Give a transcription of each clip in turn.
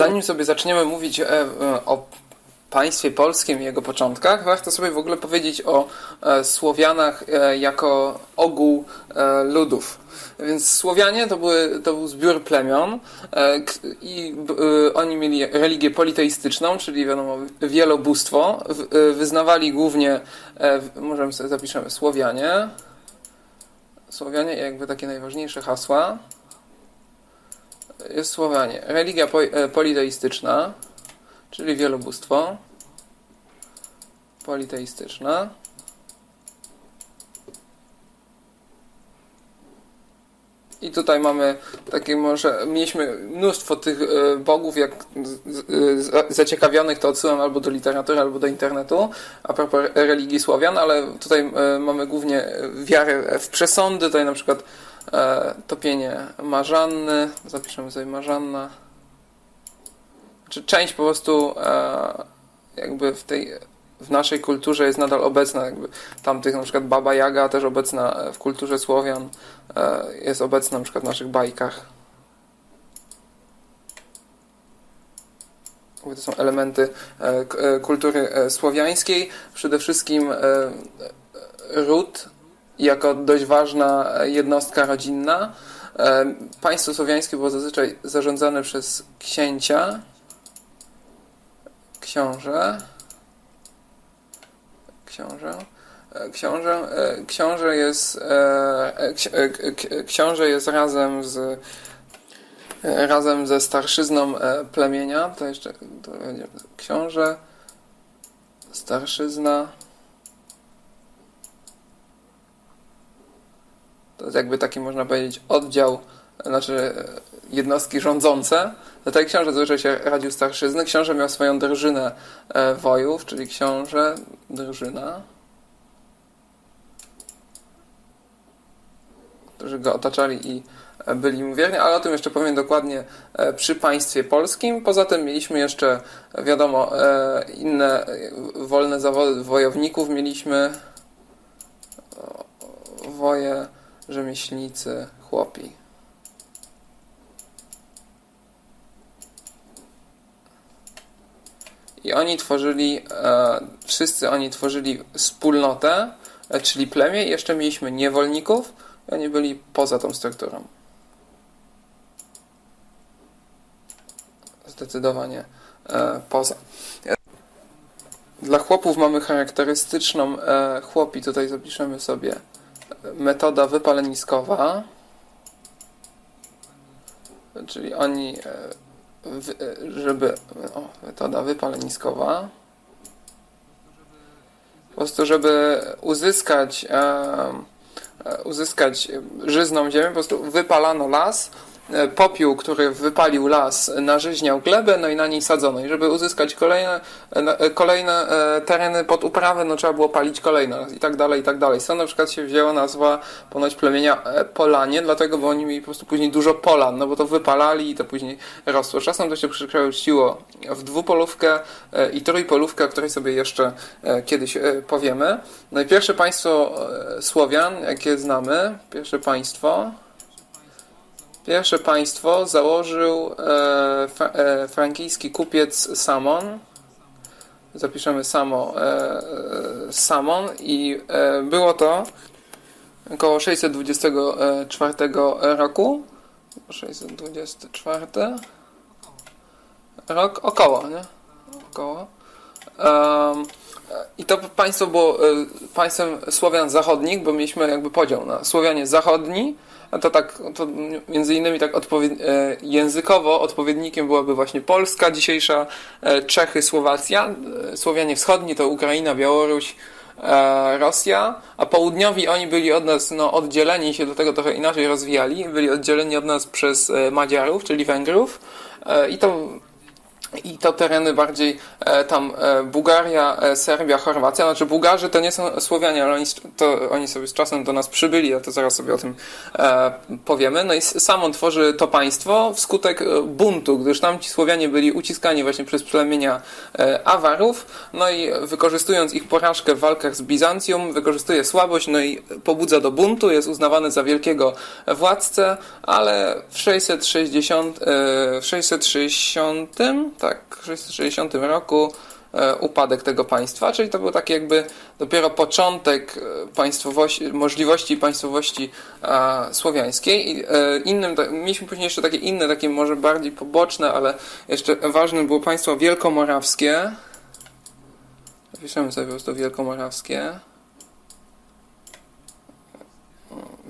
zanim sobie zaczniemy mówić e, e, o państwie polskim i jego początkach, warto sobie w ogóle powiedzieć o e, Słowianach jako ogół ludów. Więc Słowianie to, były, to był zbiór plemion i oni mieli religię politeistyczną, czyli wiadomo wielobóstwo. Wyznawali głównie, możemy sobie zapiszemy Słowianie. Słowianie jakby takie najważniejsze hasła Słowianie. Religia e, politeistyczna, czyli wielobóstwo. Politeistyczna. I tutaj mamy takie może, mieliśmy mnóstwo tych e, bogów, jak z- zaciekawionych, to odsyłam albo do literatury, albo do internetu, a propos religii Słowian, ale tutaj e, mamy głównie wiarę w przesądy, tutaj na przykład e, topienie Marzanny, zapiszemy sobie Marzanna, czy część po prostu e, jakby w tej w naszej kulturze jest nadal obecna, jakby tamtych na przykład Baba Jaga też obecna w kulturze Słowian, e, jest obecna na przykład w naszych bajkach. To są elementy e, e, kultury e, słowiańskiej. Przede wszystkim e, e, ród jako dość ważna e, jednostka rodzinna. E, Państwo słowiańskie było zazwyczaj zarządzane przez księcia, książę, książę, e, książę, książę jest, książę jest razem z razem ze starszyzną plemienia, to jeszcze to będzie książę, starszyzna, to jest jakby taki można powiedzieć oddział, znaczy jednostki rządzące. Tutaj książę zazwyczaj się radził starszyzny. Książę miał swoją drżynę e, wojów, czyli książę, drżyna, którzy go otaczali i e, byli mu wierni, ale o tym jeszcze powiem dokładnie e, przy państwie polskim. Poza tym mieliśmy jeszcze, wiadomo, inne wolne zawody wojowników. Mieliśmy woje, rzemieślnicy, chłopi. I oni tworzyli, e, wszyscy oni tworzyli wspólnotę, e, czyli plemię, i jeszcze mieliśmy niewolników, i oni byli poza tą strukturą. Zdecydowanie e, poza. Dla chłopów mamy charakterystyczną chłopi, tutaj zapiszemy sobie metoda wypaleniskowa, czyli oni e, e, żeby o, metoda wypaleniskowa po prostu żeby uzyskać e, uzyskać żyzną ziemię, po prostu wypalano las popiół, który wypalił las narzyźniał glebę, no i na niej sadzono. I żeby uzyskać kolejne, e, e, kolejne e, tereny pod uprawę, no trzeba było palić kolejny raz i tak dalej, i tak dalej. Stąd na przykład się wzięła nazwa ponoć plemienia e, Polanie, dlatego, bo oni mieli po prostu później dużo polan, no bo to wypalali i to później rosło. Czasem to się przekształciło w dwupolówkę e, i trójpolówkę, o której sobie jeszcze e, kiedyś e, powiemy. No i pierwsze państwo e, Słowian, jakie znamy, pierwsze państwo, pierwsze państwo założył e, fra, e, frankijski kupiec Samon. Zapiszemy Samo, e, Samon i e, było to około 624 roku. 624 rok, około, nie? Około. I to państwo było e, państwem Słowian zachodnich, bo mieliśmy jakby podział na Słowianie zachodni, a to tak, to między innymi tak e, językowo odpowiednikiem byłaby właśnie Polska dzisiejsza, e, Czechy, Słowacja, Słowianie wschodni to Ukraina, Białoruś, Rosja, a południowi oni byli od nas no, oddzieleni, się do tego trochę inaczej rozwijali, byli oddzieleni od nas przez Madziarów, czyli Węgrów. I to i to tereny bardziej e, tam e, Bułgaria, e, Serbia, Chorwacja. Znaczy Bułgarzy to nie są Słowianie, ale oni, to, oni sobie z czasem do nas przybyli, a to zaraz sobie o tym e, powiemy. No i s- sam on tworzy to państwo wskutek e, buntu, gdyż tam ci Słowianie byli uciskani właśnie przez plemienia e, Awarów. No i wykorzystując ich porażkę w walkach z Bizancjum, wykorzystuje słabość, no i pobudza do buntu, jest uznawany za wielkiego władcę, ale w 660, e, w 660 tak, w 660 roku e, upadek tego państwa, czyli to był taki jakby dopiero początek e, państwowości, możliwości państwowości e, słowiańskiej. I, innym, mieliśmy później jeszcze takie inne, takie może bardziej poboczne, ale jeszcze ważne było państwo wielkomorawskie. Zapiszemy sobie po prostu wielkomorawskie.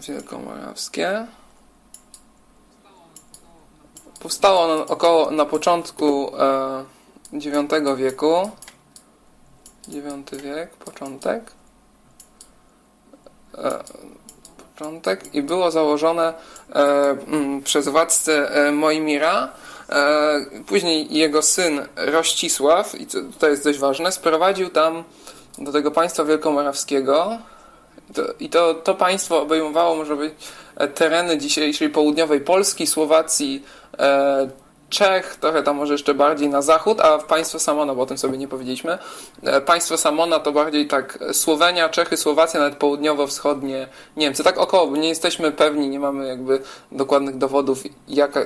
Wielkomorawskie. Powstało ono około na początku e, IX wieku. IX wiek, początek. E, początek i było założone e, mm, przez władcę Mojmira. E, później jego syn Rościsław, i to jest dość ważne, sprowadził tam do tego państwa wielkomorawskiego. To, i to, to państwo obejmowało, może być, e, tereny dzisiejszej południowej Polski, Słowacji, e, Czech, trochę tam może jeszcze bardziej na zachód, a państwo Samona, bo o tym sobie nie powiedzieliśmy. E, Państwo Samona to bardziej tak Słowenia, Czechy, Słowacja, nawet południowo-wschodnie Niemcy. Tak około, nie jesteśmy pewni, nie mamy jakby dokładnych dowodów,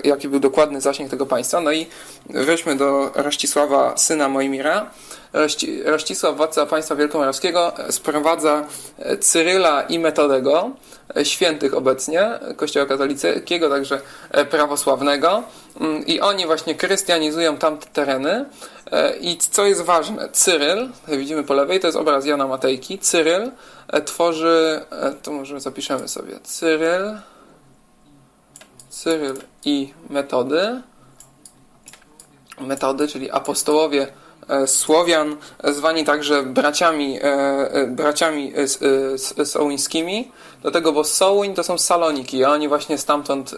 jaki był dokładny zasięg tego państwa. No i weźmy do Rościsława, syna Mojmira. Rości, Rościsław, władca państwa wielkomorawskiego, e, sprowadza e, Cyryla i Metodego, e, świętych obecnie, e, kościoła katolickiego, także e, prawosławnego. Mm, I oni właśnie chrystianizują tamte tereny. E, I co jest ważne, Cyryl, widzimy po lewej, to jest obraz Jana Matejki. Cyryl e, tworzy, e, to może zapiszemy sobie, Cyryl, Cyryl i metody. Metody, czyli apostołowie Słowian, e, zwani także braciami, e, e, braciami e, e, sołyńskimi, dlatego, bo Sołyń to są Saloniki, a oni właśnie stamtąd,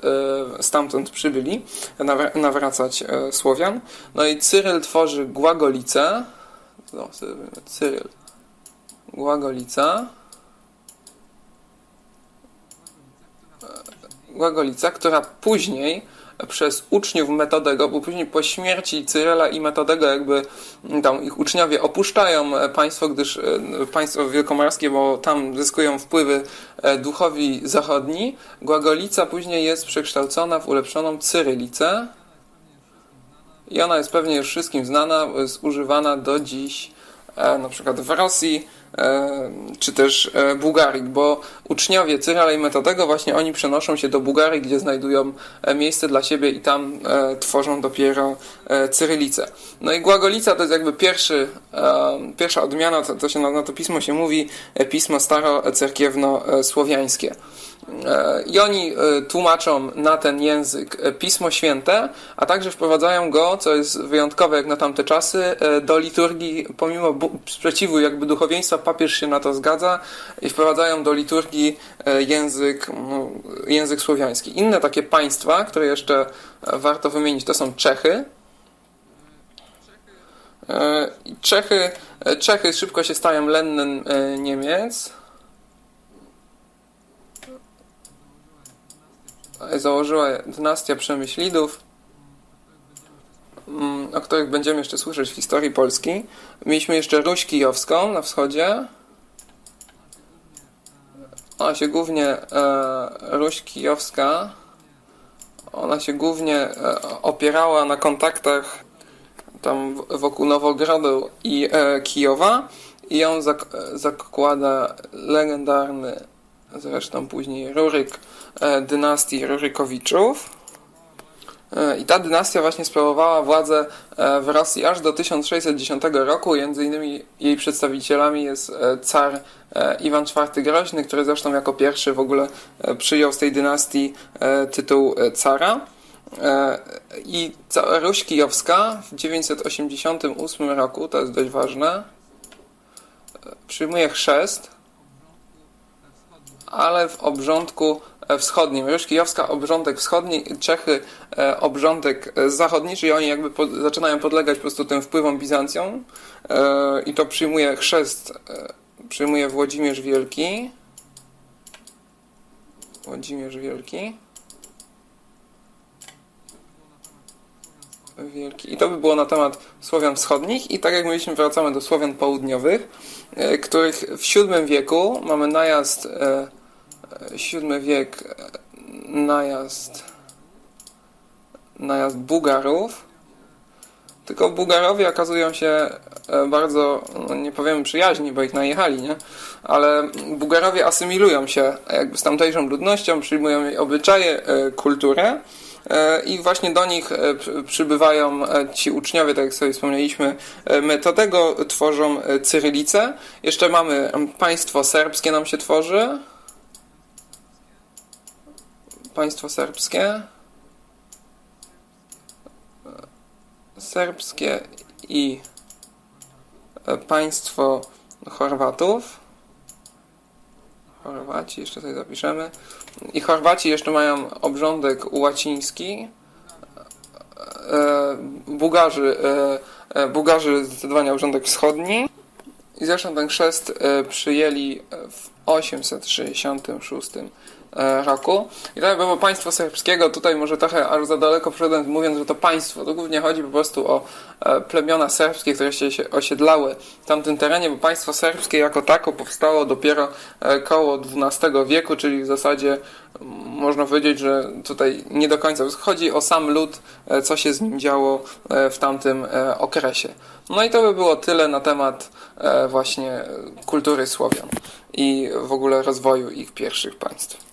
e, stamtąd przybyli nawra- nawracać e, Słowian. No i Cyryl tworzy Głagolicę, no, Cyryl, Głagolica, Głagolica, która później przez uczniów Metodego, bo później po śmierci Cyrela i Metodego jakby tam ich uczniowie opuszczają państwo, gdyż e, państwo wielkomorskie, bo tam zyskują wpływy e, duchowi zachodni. Głagolica później jest przekształcona w ulepszoną Cyrylicę i ona jest pewnie już wszystkim znana, jest używana do dziś e, na przykład w Rosji czy też e, Bułgarii, bo uczniowie Cyrala i Metodego właśnie oni przenoszą się do Bułgarii, gdzie znajdują e, miejsce dla siebie i tam e, tworzą dopiero e, Cyrylicę. No i Głagolica to jest jakby pierwszy, e, pierwsza odmiana, to, się na, na to pismo się mówi, e, pismo starocerkiewno-słowiańskie. E, I oni e, tłumaczą na ten język e, Pismo Święte, a także wprowadzają go, co jest wyjątkowe jak na tamte czasy, e, do liturgii, pomimo sprzeciwu jakby duchowieństwa, papież się na to zgadza i wprowadzają do liturgii e, język, język słowiański. Inne takie państwa, które jeszcze e, warto wymienić, to są Czechy. E, Czechy, Czechy szybko się stają lennem e, Niemiec. założyła dynastia Przemyślidów, o których będziemy jeszcze słyszeć w historii Polski. Mieliśmy jeszcze Ruś Kijowską na wschodzie. Ona się głównie, e, Ruś Kijowska, ona się głównie e, opierała na kontaktach tam wokół Nowogrodu i e, Kijowa i ją zak- zakłada legendarny zresztą później Ruryk dynastii Rurykowiczów. E, I ta dynastia właśnie sprawowała władzę e, w Rosji aż do 1610 roku. Między innymi jej przedstawicielami jest e, car Iwan IV Groźny, który zresztą jako pierwszy w ogóle przyjął z tej dynastii tytuł cara. I Ruś Kijowska w 988 roku, to jest dość ważne, przyjmuje chrzest ale w obrządku wschodnim. Ryż kijowska obrządek wschodni, Czechy e, obrządek e, zachodni, czyli oni jakby zaczynają podlegać po prostu tym wpływom Bizancjum e, i to przyjmuje chrzest, e, przyjmuje Włodzimierz Wielki. Włodzimierz Wielki. Wielki. I to by było na temat Słowian wschodnich. I tak jak mówiliśmy, wracamy do Słowian południowych, e, których w VII wieku mamy najazd, e, e, VII wiek, e, najazd, najazd Bułgarów. Tylko Bułgarowie okazują się e, bardzo, no nie powiem przyjaźni, bo ich najechali, nie? Ale Bułgarowie asymilują się jakby z tamtejszą ludnością, przyjmują jej obyczaje, e, kulturę. I właśnie do nich przy- przybywają ci uczniowie, tak jak sobie wspomnieliśmy, Metodego, tworzą cyrylicę. Jeszcze mamy państwo serbskie nam się tworzy. Państwo serbskie. Serbskie i e, państwo Chorwatów. Chorwaci, jeszcze sobie zapiszemy. I Chorwaci jeszcze mają obrządek łaciński. E, Bułgarzy, e, Bułgarzy zdecydowanie obrządek wschodni. I zresztą ten chrzest przyjęli w 866 e, roku. I tak było państwo serbskiego, tutaj może trochę aż za daleko wszedłem mówiąc, że to państwo, to głównie chodzi po prostu o e, plemiona serbskie, które się osiedlały w tamtym terenie, bo państwo serbskie jako tako powstało dopiero e, koło XII wieku, czyli w zasadzie można powiedzieć, że tutaj nie do końca chodzi o sam lud, e, co się z nim działo e, w tamtym e, okresie. No i to by było tyle na temat e, właśnie kultury Słowian i w ogóle rozwoju ich pierwszych państw.